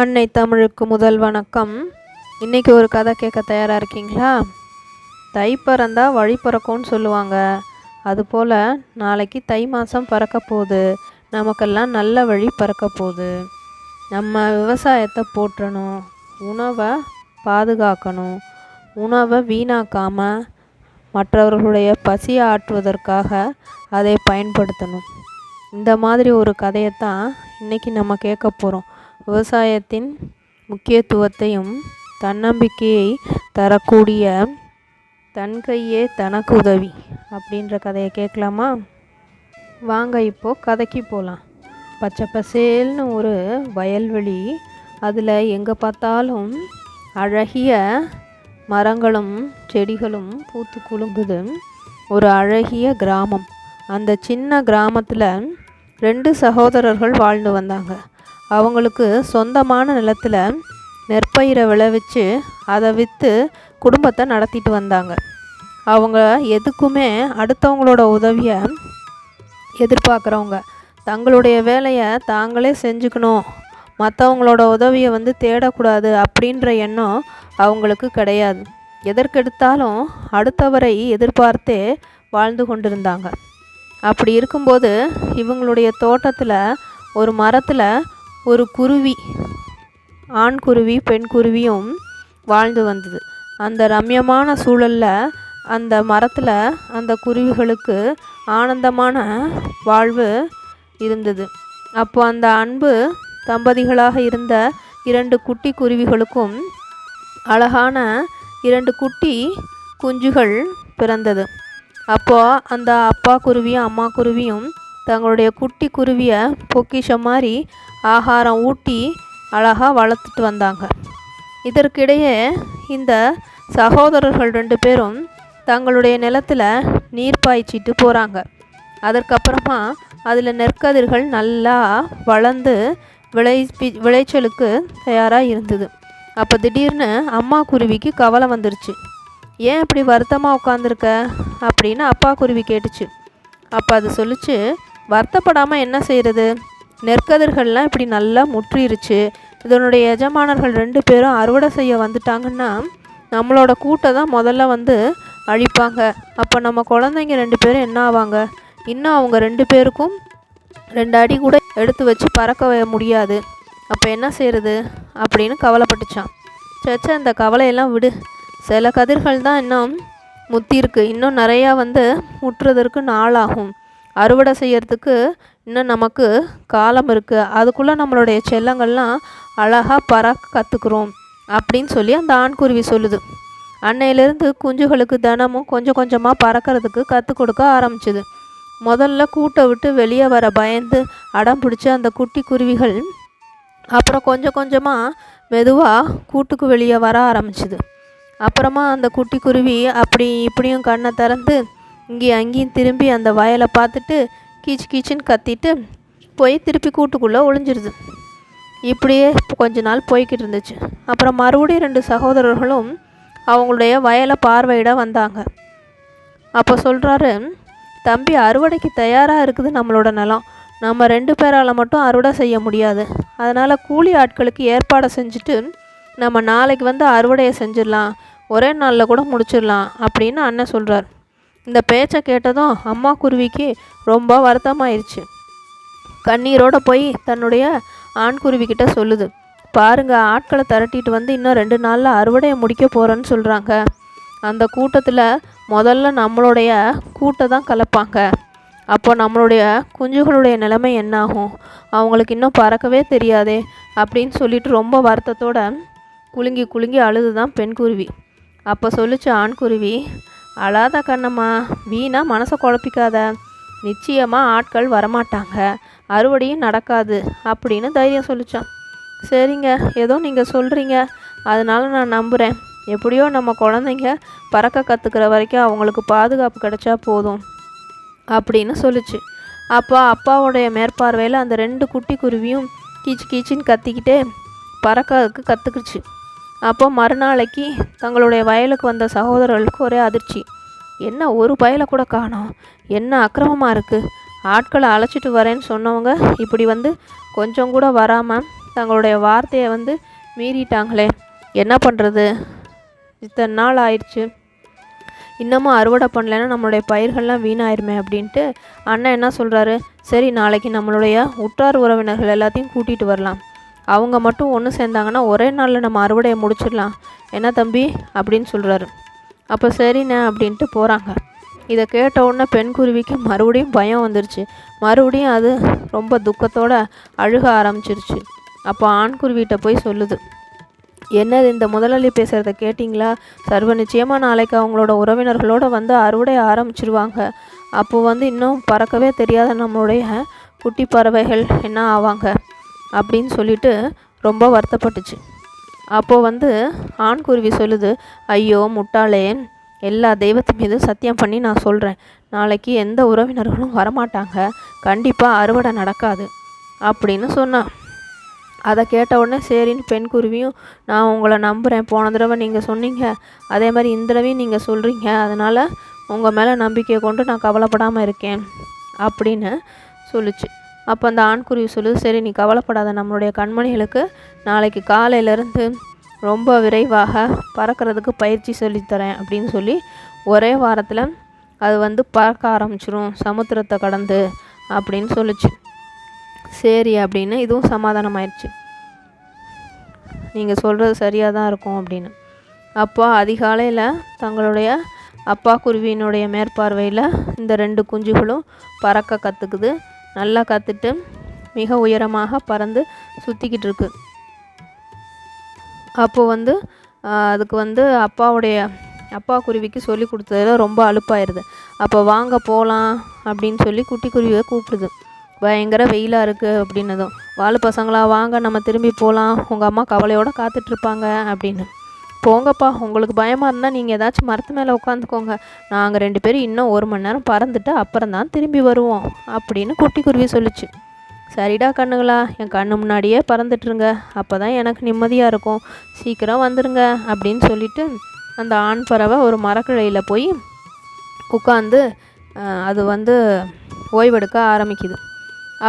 அன்னை தமிழுக்கு முதல் வணக்கம். இன்றைக்கி ஒரு கதை கேட்க தயாராக இருக்கீங்களா? தை பிறந்தா வழி பிறக்கும்னு சொல்லுவாங்க. அதுபோல் நாளைக்கு தை மாதம் பறக்க போகுது. நமக்கெல்லாம் நல்ல வழி பறக்க போகுது. நம்ம விவசாயத்தை போற்றணும். உணவை பாதுகாக்கணும். உணவை வீணாக்காமல் மற்றவர்களுடைய பசியை ஆற்றுவதற்காக அதை பயன்படுத்தணும். இந்த மாதிரி ஒரு கதையை தான் இன்றைக்கி நம்ம கேட்க போகிறோம் விவசாயத்தின் முக்கியத்துவத்தையும் தன்னம்பிக்கையை தரக்கூடிய தன் கையே தனக்கு உதவி அப்படின்ற கதையை கேட்கலாமா? வாங்க இப்போது கதைக்கு போகலாம் பச்சை பசேல்னு ஒரு வயல்வெளி அதில் எங்கே பார்த்தாலும் அழகிய மரங்களும் செடிகளும் பூத்து குலுங்குது. ஒரு அழகிய கிராமம். அந்த சின்ன கிராமத்தில் ரெண்டு சகோதரர்கள் வாழ்ந்து வந்தாங்க. அவங்களுக்கு சொந்தமான நிலத்தில் நெற்பயிரை விளைவிச்சு அதை விற்று குடும்பத்தை நடத்திட்டு வந்தாங்க. அவங்க எதுக்குமே அடுத்தவங்களோட உதவியை எதிர்பார்க்குறவங்க. தங்களுடைய வேலையை தாங்களே செஞ்சுக்கணும். மற்றவங்களோட உதவியை வந்து தேடக்கூடாது அப்படின்ற எண்ணம் அவங்களுக்கு கிடையாது. எதற்கெடுத்தாலும் அடுத்தவரை எதிர்பார்த்தே வாழ்ந்து கொண்டிருந்தாங்க. அப்படி இருக்கும்போது இவங்களுடைய தோட்டத்தில் ஒரு மரத்தில் ஒரு குருவி ஆண் குருவி பெண் குருவியும் வாழ்ந்து வந்தது. அந்த ரம்யமான சூழலில் அந்த மரத்தில் அந்த குருவிகளுக்கு ஆனந்தமான வாழ்வு இருந்தது. அப்போ அந்த அன்பு தம்பதிகளாக இருந்த இரண்டு குட்டி குருவிகளுக்கும் அழகான இரண்டு குட்டி குஞ்சுகள் பிறந்தது. அப்போது அந்த அப்பா குருவியும் அம்மா குருவியும் தங்களுடைய குட்டி குருவியை பொக்கிஷம் மாதிரி ஆகாரம் ஊட்டி அழகாக வளர்த்துட்டு வந்தாங்க. இதற்கிடையே இந்த சகோதரர்கள் ரெண்டு பேரும் தங்களுடைய நிலத்தில் நீர் பாய்ச்சிட்டு போகிறாங்க அதற்கப்புறமா அதில் நெற்கதிர்கள் நல்லா வளர்ந்து விளை விளைச்சலுக்கு தயாராக இருந்தது. அப்போ திடீர்னு அம்மா குருவிக்கு கவலை வந்துருச்சு. ஏன் இப்படி வருத்தமாக உட்காந்துருக்க அப்படின்னு அப்பா குருவி கேட்டுச்சு. அப்போ அது சொல்லிச்சு வருத்தப்படாமல் என்ன செய்கிறது நெற்கதிர்கள்லாம் இப்படி நல்லா முற்றிருச்சு. இதனுடைய எஜமானர்கள் ரெண்டு பேரும் அறுவடை செய்ய வந்துட்டாங்கன்னா நம்மளோட கூட்டை தான் முதல்ல வந்து அழிப்பாங்க. அப்போ நம்ம குழந்தைங்க ரெண்டு பேரும் என்ன ஆவாங்க? இன்னும் அவங்க ரெண்டு பேருக்கும் ரெண்டு அடி கூட எடுத்து வச்சு பறக்க முடியாது. அப்போ என்ன செய்கிறது அப்படின்னு கவலைப்பட்டுச்சான் சச்சா இந்த கவலையெல்லாம் விடு. சில கதிர்கள் தான் இன்னும் முத்திருக்கு. இன்னும் நிறையா வந்து முற்றுறதற்கு நாளாகும். அறுவடை செய்யறதுக்கு இன்னும் நமக்கு காலம் இருக்குது அதுக்குள்ளே நம்மளுடைய செல்லங்கள்லாம் அழகாக பறக்க கற்றுக்குறோம் அப்படின்னு சொல்லி அந்த ஆண்குருவி சொல்லுது. அன்னையிலேருந்து குஞ்சுகளுக்கு தினமும் கொஞ்சம் கொஞ்சமாக பறக்கிறதுக்கு கற்றுக் கொடுக்க ஆரம்பிச்சுது. முதல்ல கூட்டை விட்டு வெளியே வர பயந்து அடம் பிடிச்ச அந்த குட்டி குருவிகள் அப்புறம் கொஞ்சம் கொஞ்சமாக மெதுவாக கூட்டுக்கு வெளியே வர ஆரம்பிச்சுது. அப்புறமா அந்த குட்டி குருவி அப்படி இப்படியும் கண்ணை திறந்து இங்கேயும் அங்கேயும் திரும்பி அந்த வயலை பார்த்துட்டு கீச்சு கீச்சுன்னு கத்திட்டு போய் திருப்பி கூட்டுக்குள்ளே ஒளிஞ்சிருது. இப்படியே கொஞ்ச நாள் போய்கிட்டு இருந்துச்சு. அப்புறம் மறுபடியும் ரெண்டு சகோதரர்களும் அவங்களுடைய வயலை பார்வையிட வந்தாங்க. அப்போ சொல்கிறாரு தம்பி அறுவடைக்கு தயாராக இருக்குது நம்மளோட நிலம். நம்ம ரெண்டு பேரால் மட்டும் அறுவடை செய்ய முடியாது. அதனால் கூலி ஆட்களுக்கு ஏற்பாடை செஞ்சுட்டு நம்ம நாளைக்கு வந்து அறுவடையை செஞ்சிடலாம். ஒரே நாளில் கூட முடிச்சிடலாம். அப்படின்னு அண்ணன் சொல்கிறார் இந்த பேச்சை கேட்டதும் அம்மா குருவிக்கு ரொம்ப வருத்தமாயிருச்சு. கண்ணீரோடு போய் தன்னுடைய ஆண் குருவிக்கிட்ட சொல்லுது. பாருங்க ஆட்களை திரட்டிட்டு வந்து இன்னும் ரெண்டு நாளில் அறுவடையை முடிக்க போகிறேன்னு சொல்கிறாங்க அந்த கூட்டத்தில் முதல்ல நம்மளுடைய கூட்டை தான் கலப்பாங்க. அப்போ நம்மளுடைய குஞ்சுகளுடைய நிலைமை என்னாகும்? அவங்களுக்கு இன்னும் பறக்கவே தெரியாதே அப்படின்னு சொல்லிட்டு ரொம்ப வருத்தத்தோட குலுங்கி குலுங்கி அழுது தான் பெண் குருவி. அப்போ சொல்லிச்சு ஆண் குருவி அழாத கண்ணம்மா வீணாக மனசை குழப்பிக்காத. நிச்சயமாக ஆட்கள் வரமாட்டாங்க. அறுவடையும் நடக்காது அப்படின்னு தைரியம் சொல்லித்தான் சரிங்க ஏதோ நீங்கள் சொல்கிறீங்க அதனால் நான் நம்புகிறேன் எப்படியோ நம்ம குழந்தைங்க பறக்க கற்றுக்கிற வரைக்கும் அவங்களுக்கு பாதுகாப்பு கிடைச்சா போதும் அப்படின்னு சொல்லிச்சு. அப்போ அப்பாவுடைய மேற்பார்வையில் அந்த ரெண்டு குட்டி குருவியும் கீச்சு கீச்சின்னு கத்திக்கிட்டே பறக்கிறதுக்கு கற்றுக்குச்சு அப்போ மறுநாளைக்கு தங்களுடைய வயலுக்கு வந்த சகோதரர்களுக்கு ஒரே அதிர்ச்சி. என்ன ஒரு பயலை கூட காணோம். என்ன அக்கிரமமாக இருக்குது ஆட்களை அழைச்சிட்டு வரேன்னு சொன்னவங்க இப்படி வந்து கொஞ்சம் கூட வராமல் தங்களுடைய வார்த்தையை வந்து மீறிட்டாங்களே. என்ன பண்ணுறது இத்தனை நாள் ஆயிடுச்சு. இன்னமும் அறுவடை பண்ணலைன்னா நம்மளுடைய பயிர்கள்லாம் வீணாயிருமே அப்படின்ட்டு அண்ணன் என்ன சொல்கிறாரு சரி நாளைக்கு நம்மளுடைய உற்றார் உறவினர்கள் எல்லாத்தையும் கூட்டிகிட்டு வரலாம். அவங்க மட்டும் ஒன்று சேர்ந்தாங்கன்னா ஒரே நாளில் நம்ம அறுவடையை முடிச்சிடலாம். என்ன தம்பி? அப்படின்னு சொல்கிறாரு அப்போ சரிண்ணே அப்படின்ட்டு போகிறாங்க இதை கேட்ட உடனே பெண் குருவிக்கு மறுபடியும் பயம் வந்துருச்சு. மறுபடியும் அது ரொம்ப துக்கத்தோடு அழுக ஆரம்பிச்சிருச்சு. அப்போ ஆண் குருவிகிட்ட போய் சொல்லுது. என்னது இந்த முதலாளி பேசுகிறத கேட்டிங்களா? சர்வ நிச்சயமாக நாளைக்கு அவங்களோட உறவினர்களோட வந்து அறுவடை ஆரம்பிச்சிருவாங்க. அப்போ வந்து இன்னும் பறக்கவே தெரியாத நம்மளுடைய குட்டி பறவைகள் என்ன ஆவாங்க? அப்படின்னு சொல்லிட்டு ரொம்ப வருத்தப்பட்டுச்சு. அப்போது வந்து ஆண் குருவி சொல்லுது ஐயோ முட்டாளே எல்லா தெய்வத்து மீதும் சத்தியம் பண்ணி நான் சொல்கிறேன் நாளைக்கு எந்த உறவினர்களும் வரமாட்டாங்க. கண்டிப்பாக அறுவடை நடக்காது. அப்படின்னு சொன்னான் அதை கேட்ட உடனே சரின்னு பெண் குருவியும் நான் உங்களை நம்புகிறேன் போன தடவை நீங்கள் சொன்னீங்க. அதே மாதிரி இந்த தடவையும் நீங்கள் சொல்கிறீங்க அதனால் உங்கள் மேலே நம்பிக்கையை கொண்டு நான் கவலைப்படாமல் இருக்கேன். அப்படின்னு சொல்லுச்சு. அப்போ அந்த ஆண்குருவி சொல்லுது சரி நீ கவலைப்படாத நம்மளுடைய கண்மணிகளுக்கு நாளைக்கு காலையிலேருந்து ரொம்ப விரைவாக பறக்கிறதுக்கு பயிற்சி சொல்லித்தரேன் அப்படின்னு சொல்லி ஒரே வாரத்தில் அது வந்து பறக்க ஆரம்பிச்சிரும் சமுத்திரத்தை கடந்து அப்படின்னு சொல்லிச்சு. சரி அப்படின்னு இதுவும் சமாதானம் ஆயிடுச்சு நீங்கள் சொல்கிறது சரியாக தான் இருக்கும் அப்படின்னு. அப்போ அதிகாலையில் தங்களுடைய அப்பா குருவியினுடைய மேற்பார்வையில் இந்த ரெண்டு குஞ்சுகளும் பறக்க கற்றுக்குது நல்லா கற்றுட்டு மிக உயரமாக பறந்து சுற்றிக்கிட்டு இருக்கு. அப்போது வந்து அதுக்கு வந்து அப்பாவுடைய அப்பா குருவிக்கு சொல்லி கொடுத்ததில் ரொம்ப அலுப்பாயிருது. அப்போ வாங்க போகலாம் அப்படின்னு சொல்லி குட்டி குருவியை கூப்பிடுது. பயங்கர வெயிலாக இருக்குது அப்படின்னதும் வாழு பசங்களா வாங்க நம்ம திரும்பி போகலாம் உங்கள் அம்மா கவலையோடு காத்துட்ருப்பாங்க அப்படின்னு. போங்கப்பா. உங்களுக்கு பயமாக இருந்தால் நீங்கள் ஏதாச்சும் மரத்து மேலே உட்காந்துக்கோங்க நாங்கள் ரெண்டு பேரும் இன்னும் ஒரு மணி நேரம் பறந்துட்டு அப்புறம் தான் திரும்பி வருவோம் அப்படின்னு குட்டி குருவி சொல்லிச்சு. சரிடா கண்ணுங்களா என் கண்ணு முன்னாடியே பறந்துட்டுருங்க. அப்போ தான் எனக்கு நிம்மதியாக இருக்கும். சீக்கிரம் வந்துடுங்க அப்படின்னு சொல்லிட்டு அந்த ஆண் பறவை ஒரு மரக்கிளையில் போய் உட்காந்து அது வந்து ஓய்வெடுக்க ஆரம்பிக்குது.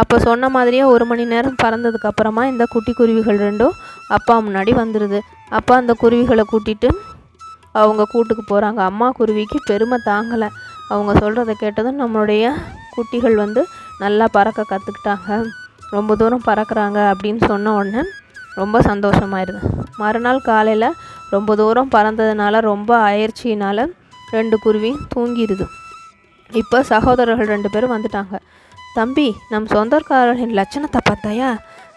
அப்போ சொன்ன மாதிரியே ஒரு மணி நேரம் பறந்ததுக்கப்புறமா இந்த குட்டி குருவிகள் ரெண்டும் அப்பா முன்னாடி வந்துடுது அப்பா அந்த குருவிகளை கூட்டிகிட்டு அவங்க கூட்டுக்கு போகிறாங்க அம்மா குருவிக்கு பெருமை தாங்கலை. அவங்க சொல்கிறத கேட்டதும் நம்மளுடைய குட்டிகள் வந்து நல்லா பறக்க கற்றுக்கிட்டாங்க ரொம்ப தூரம் பறக்கிறாங்க அப்படின்னு சொன்ன உடனே ரொம்ப சந்தோஷமாயிருது. மறுநாள் காலையில் ரொம்ப தூரம் பறந்ததுனால ரொம்ப அயற்சியினால் ரெண்டு குருவி தூங்கிடுது இப்போ சகோதரர்கள் ரெண்டு பேரும் வந்துட்டாங்க. தம்பி நம் சொந்தக்காரர்களின் லட்சணத்தை பார்த்தாயா?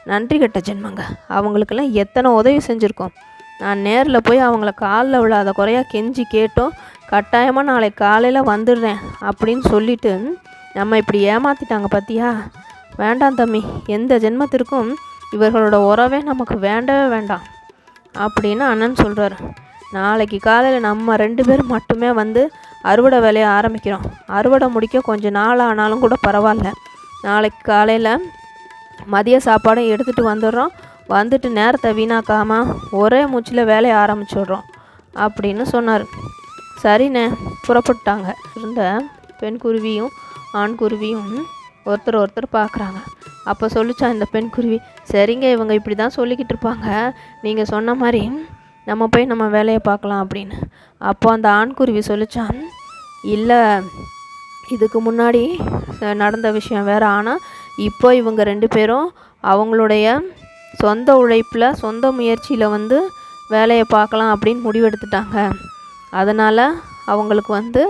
நன்றி கட்ட ஜென்மங்க. அவங்களுக்கெல்லாம் எத்தனை உதவி செஞ்சுருக்கோம். நான் நேரில் போய் அவங்கள காலில் விழாத குறையாக கெஞ்சி கேட்டோம். கட்டாயமாக நாளை காலையில் வந்துடுறேன் அப்படின்னு சொல்லிட்டு நம்ம இப்படி ஏமாற்றிட்டாங்க பார்த்தியா வேண்டாம் தம்பி எந்த ஜென்மத்திற்கும் இவர்களோட உறவே நமக்கு வேண்டவே வேண்டாம் அப்படின்னு அண்ணன் சொல்கிறார் நாளைக்கு காலையில் நம்ம ரெண்டு பேர் மட்டுமே வந்து அறுவடை வேலையை ஆரம்பிக்கிறோம். அறுவடை முடிக்க கொஞ்சம் நாள் ஆனாலும் கூட பரவாயில்ல. நாளைக்கு காலையில் மதிய சாப்பாடும் எடுத்துகிட்டு வந்துடுறோம். வந்துட்டு நேரத்தை வீணாக்காமல் ஒரே மூச்சில் வேலையை ஆரம்பிச்சிடுறோம் அப்படின்னு சொன்னார். சரிண்ணே புறப்பட்டாங்க இருந்த பெண் குருவியும் ஆண் குருவியும் ஒருத்தர் ஒருத்தர் பார்க்குறாங்க. அப்போ சொல்லிச்சா இந்த பெண் குருவி சரிங்க இவங்க இப்படி தான் சொல்லிக்கிட்டு இருப்பாங்க. நீங்கள் சொன்ன மாதிரி நம்ம போய் நம்ம வேலையை பார்க்கலாம் அப்படின்னு. அப்போ அந்த ஆண்குருவி சொல்லிச்சான் இல்லை இதுக்கு முன்னாடி நடந்த விஷயம் வேறு. ஆனால் இப்போ இவங்க ரெண்டு பேரும் அவங்களுடைய சொந்த உழைப்பில் சொந்த முயற்சியில் வந்து வேலையை பார்க்கலாம் அப்படின்னு முடிவெடுத்துட்டாங்க. அதனால் அவங்களுக்கு வந்து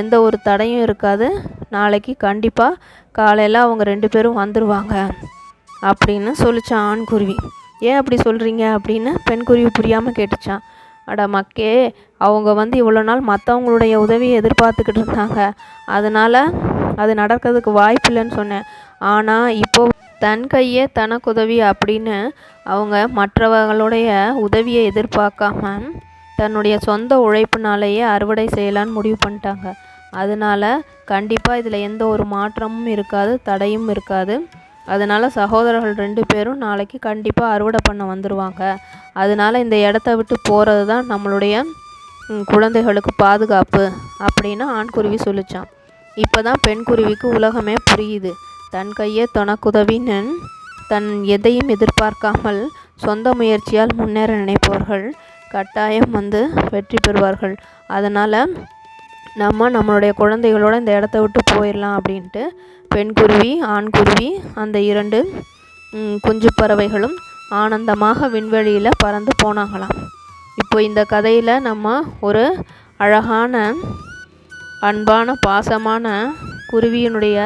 எந்த ஒரு தடையும் இருக்காது. நாளைக்கு கண்டிப்பாக காலையில் அவங்க ரெண்டு பேரும் வந்துடுவாங்க அப்படின்னு சொல்லிச்சான் ஆண்குருவி ஏன் அப்படி சொல்கிறீங்க அப்படின்னு பெண் குருவி புரியாமல் கேட்டுச்சான். அட மக்கே அவங்க வந்து இவ்வளோ நாள் மற்றவங்களுடைய உதவியை எதிர்பார்த்துக்கிட்டு இருந்தாங்க. அதனால் அது நடக்கிறதுக்கு வாய்ப்பு இல்லைன்னு சொன்னேன். ஆனால் இப்போ தன் கையே தனக்குதவி அப்படின்னு அவங்க மற்றவர்களுடைய உதவியை எதிர்பார்க்காம தன்னுடைய சொந்த உழைப்புனாலேயே அறுவடை செய்யலான்னு முடிவு பண்ணிட்டாங்க. அதனால் கண்டிப்பாக இதில் எந்த ஒரு மாற்றமும் இருக்காது தடையும் இருக்காது. அதனால் சகோதரர்கள் ரெண்டு பேரும் நாளைக்கு கண்டிப்பாக அறுவடை பண்ண வந்துடுவாங்க அதனால் இந்த இடத்த விட்டு போகிறது தான் நம்மளுடைய குழந்தைகளுக்கு பாதுகாப்பு அப்படின்னு ஆண்குருவி சொல்லிச்சான் இப்போ தான் பெண் குருவிக்கு உலகமே புரியுது. தன் கையே தனக்குதவின்னு தன் எதையும் எதிர்பார்க்காமல் சொந்த முயற்சியால் முன்னேற நினைப்பவர்கள் கட்டாயம் வந்து வெற்றி பெறுவார்கள். அதனால் நம்ம நம்மளுடைய குழந்தைகளோட இந்த இடத்த விட்டு போயிடலாம் அப்படின்ட்டு பெண் குருவி ஆண் குருவி அந்த இரண்டு குஞ்சு பறவைகளும் ஆனந்தமாக விண்வெளியில் பறந்து போனாங்களாம். இப்போ இந்த கதையில் நம்ம ஒரு அழகான அன்பான பாசமான குருவியினுடைய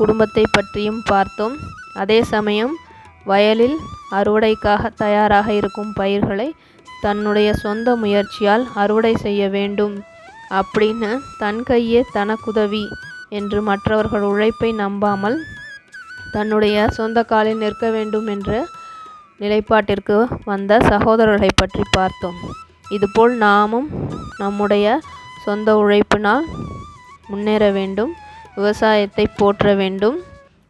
குடும்பத்தை பற்றியும் பார்த்தோம். அதே சமயம் வயலில் அறுவடைக்காக தயாராக இருக்கும் பயிர்களை தன்னுடைய சொந்த முயற்சியால் அறுவடை செய்ய வேண்டும். அப்படின்னு தன் கையே தனக்குதவி என்று மற்றவர்கள் உழைப்பை நம்பாமல் தன்னுடைய சொந்த காலில் நிற்க வேண்டும் என்ற நிலைப்பாட்டிற்கு வந்த சகோதரர்களை பற்றி பார்த்தோம். இதுபோல் நாமும் நம்முடைய சொந்த உழைப்பினால் முன்னேற வேண்டும். விவசாயத்தை போற்ற வேண்டும்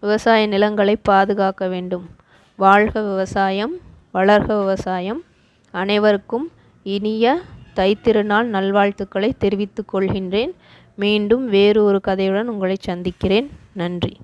விவசாய நிலங்களை பாதுகாக்க வேண்டும். வாழ்க விவசாயம் வளர்க விவசாயம். அனைவருக்கும் இனிய தைத்திருநாள் நல்வாழ்த்துக்களை தெரிவித்துக் கொள்கின்றேன். மீண்டும் வேறு ஒரு கதையுடன் உங்களை சந்திக்கிறேன். நன்றி.